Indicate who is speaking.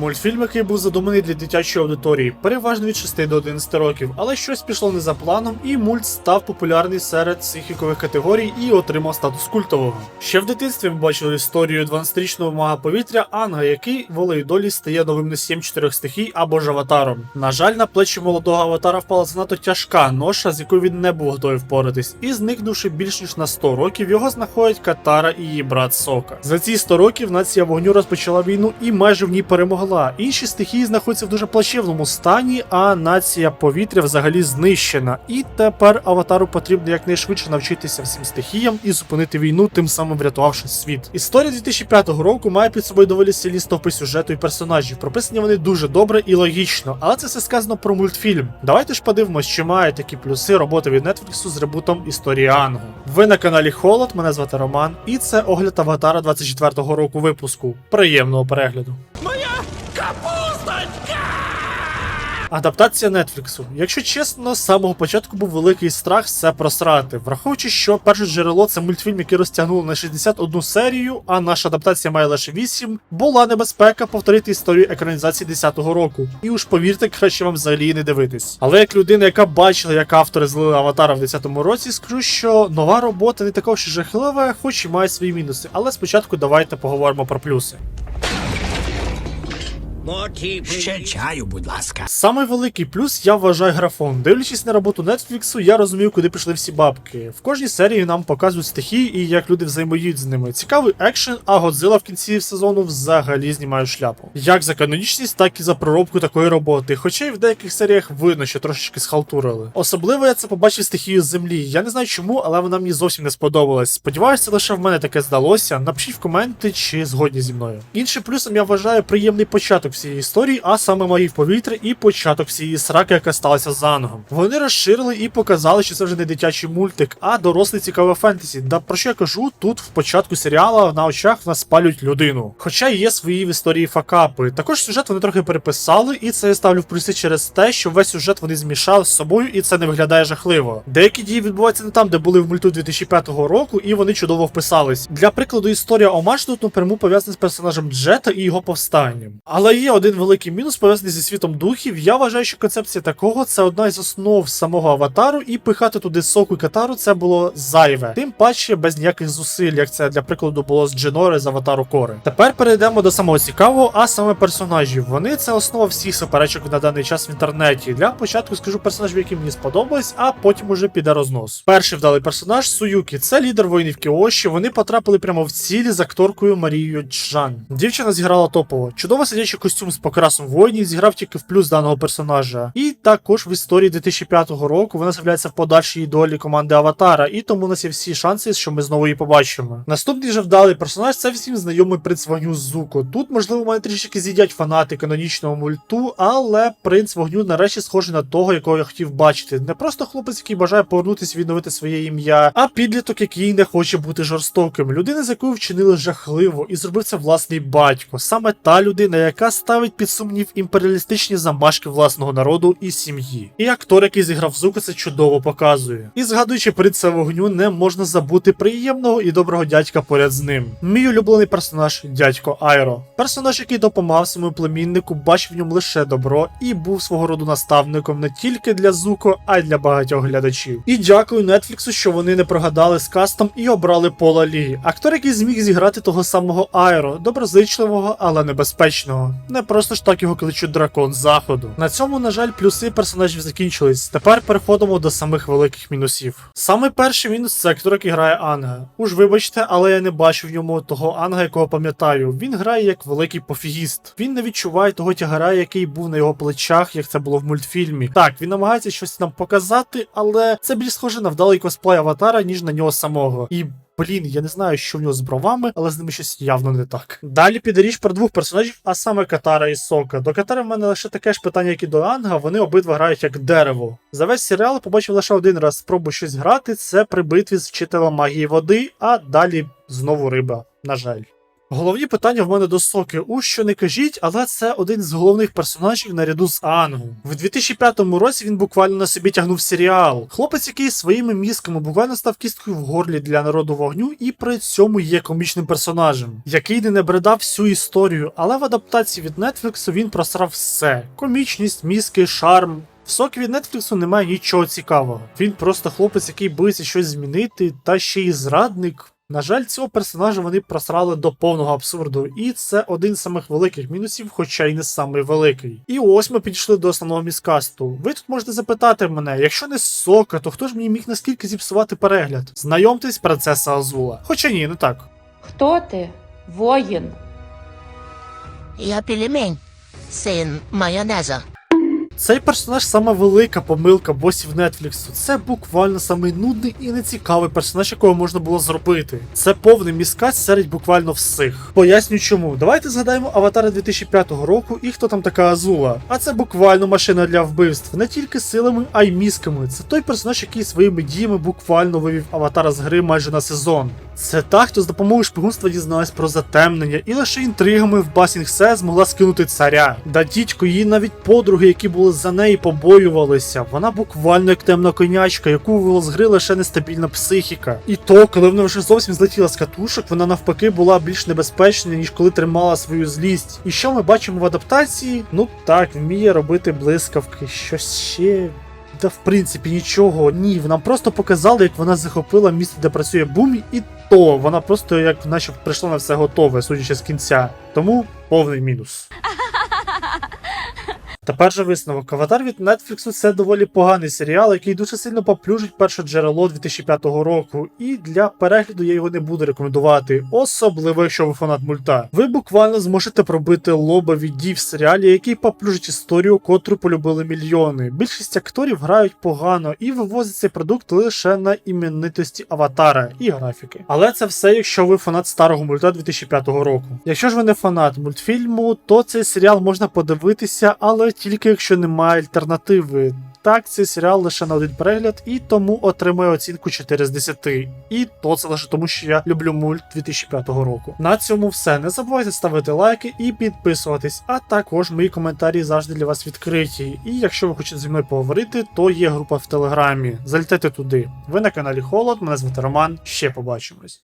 Speaker 1: Мультфільм, який був задуманий для дитячої аудиторії, переважно від 6 до 11 років, але щось пішло не за планом, і мульт став популярний серед всіх вікових категорій і отримав статус культового. Ще в дитинстві ми бачили історію 12-річного мага повітря Анга, який волею долі стає новим носієм чотирьох стихій або ж аватаром. На жаль, на плечі молодого аватара впала занадто тяжка ноша, з якою він не був готовий впоратись, і зникнувши більш ніж на 100 років, його знаходять Катара і її брат Сока. За ці 100 років нація вогню розпочала війну і майже в ній перемогла. Інші стихії знаходяться в дуже плачевному стані, а нація повітря взагалі знищена. І тепер аватару потрібно якнайшвидше навчитися всім стихіям і зупинити війну, тим самим врятувавши світ. Історія 2005 року має під собою доволі сильні стовпи сюжету і персонажів. Прописані вони дуже добре і логічно, але це все сказано про мультфільм. Давайте ж подивимось, чи має такі плюси роботи від Netflix з ребутом історії Анго. Ви на каналі Холод, мене звати Роман, і це огляд Аватара 24-го року випуску. Приємного перегляду. Адаптація Нетфліксу. Якщо чесно, з самого початку був великий страх все просрати, враховуючи, що перше джерело це мультфільм, який розтягнуло на 61 серію, а наша адаптація має лише 8, була небезпека повторити історію екранізації 10-го року. І уж повірте, краще вам взагалі не дивитись. Але як людина, яка бачила, як автори злили аватара в 10-му році, скажу, що нова робота не така ж жахлива, хоч і має свої мінуси. Але спочатку давайте поговоримо про плюси.
Speaker 2: Ще чаю, будь ласка.
Speaker 1: Самий великий плюс я вважаю графон. Дивлячись на роботу Нетфліксу, я розумію, куди пішли всі бабки. В кожній серії нам показують стихії і як люди взаємодіють з ними. Цікавий екшен, а Годзilla в кінці сезону взагалі знімає шляпу. Як за канонічність, так і за проробку такої роботи. Хоча й в деяких серіях видно, що трошечки схалтурили. Особливо я це побачив стихію землі. Я не знаю чому, але вона мені зовсім не сподобалась. Сподіваюся, лише в мене таке здалося. Напишіть в коменти, чи згодні зі мною. Іншим плюсом я вважаю приємний початок всієї історії, а саме мої повітря і початок всієї сраки, яка сталася з Ангом. Вони розширили і показали, що це вже не дитячий мультик, а дорослий цікаве фентезі. Да про що я кажу, тут в початку серіалу на очах нас спалюють людину. Хоча є свої в історії факапи. Також сюжет вони трохи переписали, і це я ставлю в плюси через те, що весь сюжет вони змішали з собою, і це не виглядає жахливо. Деякі дії відбуваються не там, де були в мульту 2005 року, і вони чудово вписались. Для прикладу, історія Омаш тут напряму пов'язана з персонажем Джета і його повстанням. Але є один великий мінус пов'язаний зі світом духів. Я вважаю, що концепція такого це одна із основ самого аватару, і пихати туди соку і катару це було зайве. Тим паче без ніяких зусиль, як це для прикладу було з Дженори з аватару Кори. Тепер перейдемо до самого цікавого, а саме персонажів. Вони це основа всіх суперечок на даний час в інтернеті. Для початку скажу персонажів, які мені сподобались, а потім уже піде рознос. Перший вдалий персонаж Суюкі. Це лідер воїнів Кіоші. Вони потрапили прямо в цілі з акторкою Марією Чжан. Дівчина зіграла топово. Чудово сидячий костюм з покрасом воїнів зіграв тільки в плюс даного персонажа. І також в історії 2005 року вона з'являється в подальшій долі команди Аватара, і тому у нас є всі шанси, що ми знову її побачимо. Наступний же вдалий персонаж це всім знайомий принц вогню Зуко. Тут, можливо, мене трішки з'їдять фанати канонічного мульту, але принц вогню нарешті схожий на того, якого я хотів бачити. Не просто хлопець, який бажає повернутися відновити своє ім'я, а підліток, який не хоче бути жорстоким. Людина, з якою вчинили жахливо, і зробив це власний батько. Саме та людина, яка ставить під сумнів імперіалістичні замашки власного народу і сім'ї. І актор, який зіграв Зуко, це чудово показує. І згадуючи принца вогню, не можна забути приємного і доброго дядька поряд з ним. Мій улюблений персонаж дядько Айро. Персонаж, який допомагав своєму племіннику, бачив в ньому лише добро і був свого роду наставником не тільки для Зуко, а й для багатьох глядачів. І дякую Нетфліксу, що вони не прогадали з кастом і обрали Пола Лі. Актор, який зміг зіграти того самого Айро, доброзичливого, але небезпечного. Не просто ж так його кличуть дракон заходу. На цьому, на жаль, плюси персонажів закінчились. Тепер переходимо до самих великих мінусів. Саме перший мінус це актор, який грає Анга. Уж вибачте, але я не бачу в ньому того Анга, якого пам'ятаю. Він грає як великий пофігіст. Він не відчуває того тягара, який був на його плечах, як це було в мультфільмі. Так, він намагається щось нам показати, але це більш схоже на вдалий косплей аватара, ніж на нього самого. І Блін, я не знаю, що в нього з бровами, але з ними щось явно не так. Далі піде річ про двох персонажів, а саме Катара і Сока. До Катара в мене лише таке ж питання, як і до Анга. Вони обидва грають як дерево. За весь серіал побачив лише один раз спробу щось грати. Це при битві з вчителем магії води, а далі знову риба. На жаль. Головні питання в мене до Соки. У що не кажіть, але це один з головних персонажів наряду з Ангу. В 2005 році він буквально на собі тягнув серіал. Хлопець, який своїми мізками буквально став кісткою в горлі для народу вогню, і при цьому є комічним персонажем, який не набридав всю історію, але в адаптації від Netflix він просрав все: комічність, мізки, шарм. В сокі від Нетфліксу немає нічого цікавого. Він просто хлопець, який боїться щось змінити, та ще й зрадник. На жаль, цього персонажа вони просрали до повного абсурду, і це один з самих великих мінусів, хоча й не самий великий. І ось ми підійшли до основного міскасту. Ви тут можете запитати мене, якщо не сока, то хто ж мені міг наскільки зіпсувати перегляд? Знайомтесь, принцеса Азула. Хоча ні, не так.
Speaker 3: Хто ти? Воїн.
Speaker 4: Я пельмень, син майонеза.
Speaker 1: Цей персонаж сама велика помилка босів Нетфліксу. Це буквально самий нудний і нецікавий персонаж, якого можна було зробити. Це повний міскач серед буквально всіх. Поясню чому. Давайте згадаємо аватара 2005 року і хто там така Азула. А це буквально машина для вбивств, не тільки силами, а й мізками. Це той персонаж, який своїми діями буквально вивів аватара з гри майже на сезон. Це та, хто з допомогою шпигунства дізналась про затемнення, і лише інтригами в Басінг Се змогла скинути царя. Да дідько, її навіть подруги, які були за неї, побоювалися. Вона буквально як темна конячка, яку вивела лише нестабільна психіка. І то, коли вона вже зовсім злетіла з катушок, вона навпаки була більш небезпечною, ніж коли тримала свою злість. І що ми бачимо в адаптації? Ну так, вміє робити блискавки, щось ще. Та в принципі нічого, ні, нам просто показали, як вона захопила місце, де працює Бумі, і то вона просто як наче прийшла на все готове, судячи з кінця. Тому повний мінус. Тепер же висновок. Аватар від Netflix це доволі поганий серіал, який дуже сильно поплюжить перше джерело 2005 року, і для перегляду я його не буду рекомендувати, особливо якщо ви фанат мульта. Ви буквально зможете пробити лоба від дій в серіалі, який поплюжить історію, котру полюбили мільйони. Більшість акторів грають погано і вивозять цей продукт лише на іменитості аватара і графіки. Але це все, якщо ви фанат старого мульта 2005 року. Якщо ж ви не фанат мультфільму, то цей серіал можна подивитися, але тільки якщо немає альтернативи. Так, цей серіал лише на один перегляд і тому отримує оцінку 4 з 10. І то це лише тому, що я люблю мульт 2005 року. На цьому все. Не забувайте ставити лайки і підписуватись, а також мої коментарі завжди для вас відкриті. І якщо ви хочете зі мною поговорити, то є група в телеграмі. Залітайте туди. Ви на каналі Холод, мене звати Роман. Ще побачимось.